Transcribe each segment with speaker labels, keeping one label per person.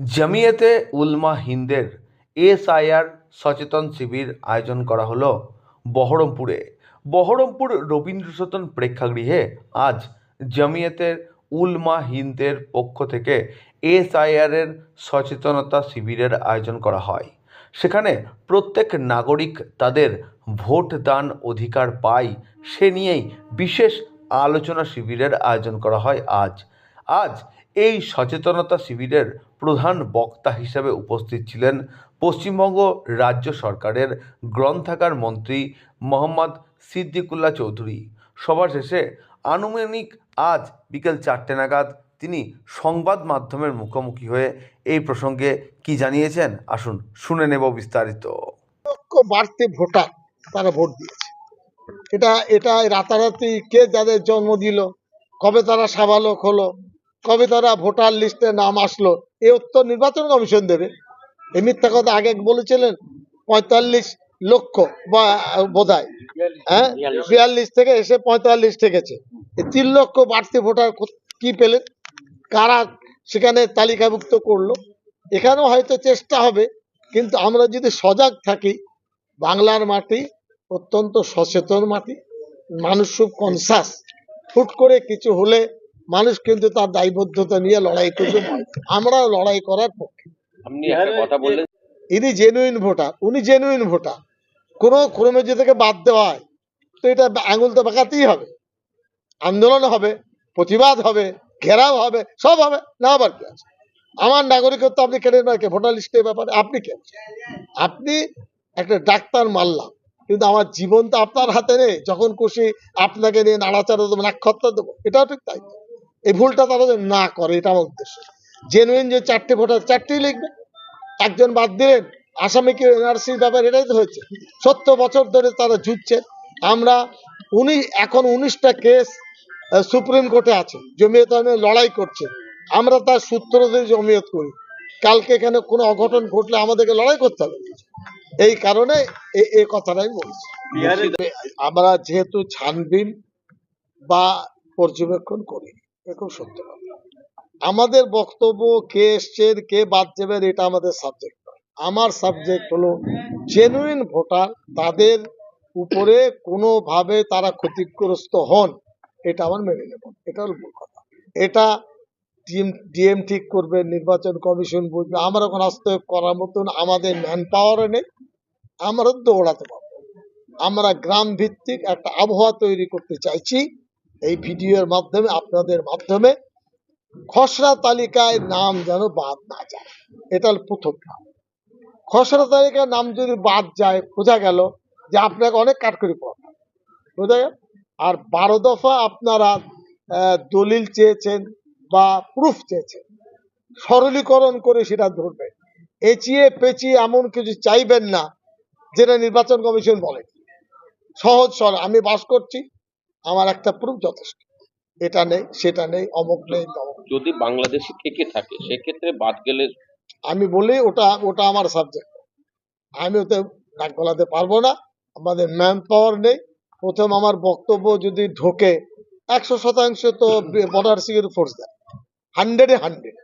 Speaker 1: জামিয়াতে উলমা হিন্দের SIR সচেতন শিবির আয়োজন করা হলো বহরমপুরে। বহরমপুর রবীন্দ্র সদন প্রেক্ষাগৃহে আজ জামিয়াতের উলমা হিন্দের পক্ষ থেকে এসআইআর এর সচেতনতা শিবিরের আয়োজন করা হয়। সেখানে প্রত্যেক নাগরিক তাদের ভোট দান অধিকার পায়, সে নিয়েই বিশেষ আলোচনা শিবিরের আয়োজন করা হয় আজ। আজ এই সচেতনতা শিবিরের প্রধান বক্তা হিসেবে উপস্থিত ছিলেন পশ্চিমবঙ্গ রাজ্য সরকারের গ্রন্থাগার মন্ত্রী মোহাম্মদ সিদ্দিকুল্লাহ চৌধুরী। সবার শেষে আনুমানিক আজ বিকেল চারটে নাগাদ তিনি সংবাদ মাধ্যমের মুখোমুখি হয়ে এই প্রসঙ্গে কি জানিয়েছেন? আসুন, শুনে নেব বিস্তারিত।
Speaker 2: বাড়তি ভোটার তারা ভোট দিয়েছে। এটা এটা রাতারাতি কে যাদের জন্ম দিল, কবে তারা সাবালক হলো কবে তারা ভোটার লিস্টে নাম আসলো এই উত্তর নির্বাচন কমিশন দেবে। এই মিথ্যা কথা আগে বলেছিলেন পঁয়তাল্লিশ লক্ষ বা বোধ হ্যাঁ? বিয়াল্লিশ থেকে এসে পঁয়তাল্লিশ এই তিন লক্ষ বাড়তি ভোটার কি পেলেন? কারা সেখানে তালিকাভুক্ত করল? এখানেও হয়তো চেষ্টা হবে, কিন্তু আমরা যদি সজাগ থাকি, বাংলার মাটি অত্যন্ত সচেতন মাটি, মানুষ খুব কনসাস হুট করে কিছু হলে মানুষ কিন্তু তার দায়বদ্ধতা নিয়ে লড়াই করবে। আমরা লড়াই করার পক্ষে।
Speaker 3: আপনি একটা কথা বললেন।
Speaker 2: ইনি জেনুইন ভোটার উনি জেনুইন ভোটার। কোনো ক্রমে যে থেকে বাদ দেওয়া হয়। তো এটা আঙুল তো বাঁকাতেই হবে। আন্দোলন হবে প্রতিবাদ হবে ঘেরাও হবে সব হবে না আবার কি আছে? আমার নাগরিকত্ব আপনি কেটে নয় কে? ভোটার লিস্টের ব্যাপারে আপনি কে আপনি একটা ডাক্তার মারলাম কিন্তু আমার জীবন তো আপনার হাতে নেই। যখন খুশি আপনাকে নিয়ে নাড়াচাড়া দেবো নাক্ষত্র দেবো এটাও ঠিক তাই এই ভুলটা তারা না করে এটা আমার উদ্দেশ্য। জেনুইন যে চারটে ভোটার চারটেই লিখবে। একজন বাদ দিলেন আসামিকে এনআরসির ব্যাপার এটাই তো হয়েছে। সত্তর বছর ধরে তারা জুটছে। আমরা উনি এখন উনিশটা কেস সুপ্রিম কোর্টে আছে। জমিয়ত লড়াই করছে। আমরা তার সূত্র দিয়ে জমিয়ত করি। কালকে এখানে কোনো অঘটন ঘটলে আমাদেরকে লড়াই করতে হবে। এই কারণে এই এই কথাটাই বলছি। আমরা যেহেতু ছানবিন বা পর্যবেক্ষণ করি এ খুব সত্য আমাদের বক্তব্য কে এসছেন, কে বাদ যাবেন এটা আমাদের সাবজেক্ট আমার সাবজেক্ট হলো জেনুইন ভোটার, তাদের উপরে কোনোভাবে তারা ক্ষতিগ্রস্ত হন, এটা আমার মেনে নেব। এটা হলো মূল কথা। এটা ডিএম ঠিক করবে, নির্বাচন কমিশন বুঝবে। আমরা এখন হস্তক্ষেপ করার মতন আমাদের ম্যান পাওয়ারে নেই। আমরা দৌড়াতে পারব। আমরা গ্রাম ভিত্তিক একটা আবহাওয়া তৈরি করতে চাইছি। এই ভিডিওর মাধ্যমে, আপনাদের মাধ্যমে খসড়া তালিকায় নাম যেন বাদ না যায়। এটা প্রথম কাজ খসড়া তালিকায় নাম যদি বাদ যায়, বোঝা গেল যে আপনাকে অনেক কাঠকরি পড়া বোঝা গেল? আর বারো দফা আপনারা দলিল চেয়েছেন বা প্রুফ চেয়েছেন। সরলীকরণ করে সেটা ধরবেন। এচিয়ে পেঁচিয়ে এমন কিছু চাইবেন না, যেটা নির্বাচন কমিশন বলে সহজ সরল। আমি বাস করছি। আমার একটা প্রুফ যথেষ্ট। এটা নেই সেটা নেই অমুক নেই তমুক
Speaker 3: যদি বাংলাদেশি থেকে থাকে সেক্ষেত্রে বাদ গেলে
Speaker 2: আমি বলি ওটা ওটা আমার সাবজেক্ট আমি ওতে নাক গলাতে পারব না আমাদের ম্যান পাওয়ার নেই। প্রথম আমার বক্তব্য যদি ঢোকে একশো শতাংশ তো বর্ডার সিকিউরিটি ফোর্স দেয়। হান্ড্রেডে হান্ড্রেড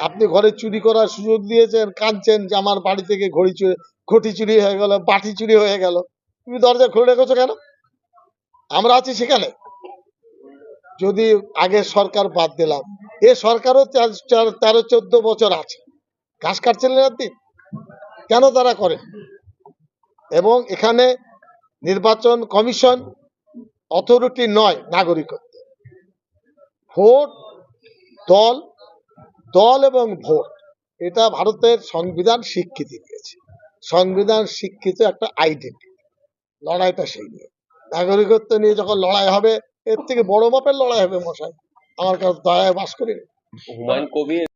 Speaker 2: আপনি ঘরে চুরি করার সুযোগ দিয়েছেন কাঁদছেন যে আমার বাড়ি থেকে ঘড়ি চুরি ঘটি চুরি হয়ে গেল বাটি চুরি হয়ে গেল। তুমি দরজা খুলে রেখেছো কেন? আমরা আছি সেখানে। যদি আগে সরকার বাদ দিলাম। এ সরকারও তেরো, চোদ্দ বছর আছে। ঘাস কাটছিলেন আপনি কেন তারা করে এবং এখানে নির্বাচন কমিশন অথরিটি নয় নাগরিকত্ব। ভোট, দল দল এবং ভোট। এটা ভারতের সংবিধান স্বীকৃতি দিয়েছে। সংবিধান স্বীকৃত একটা আইডেন্টি। লড়াইটা সেই নিয়ে। নাগরিকত্ব নিয়ে যখন লড়াই হবে, এর থেকে বড় মাপের লড়াই হবে মশাই আমার কাছে দয়ায় বাস করি।
Speaker 3: হুমায়ুন কবির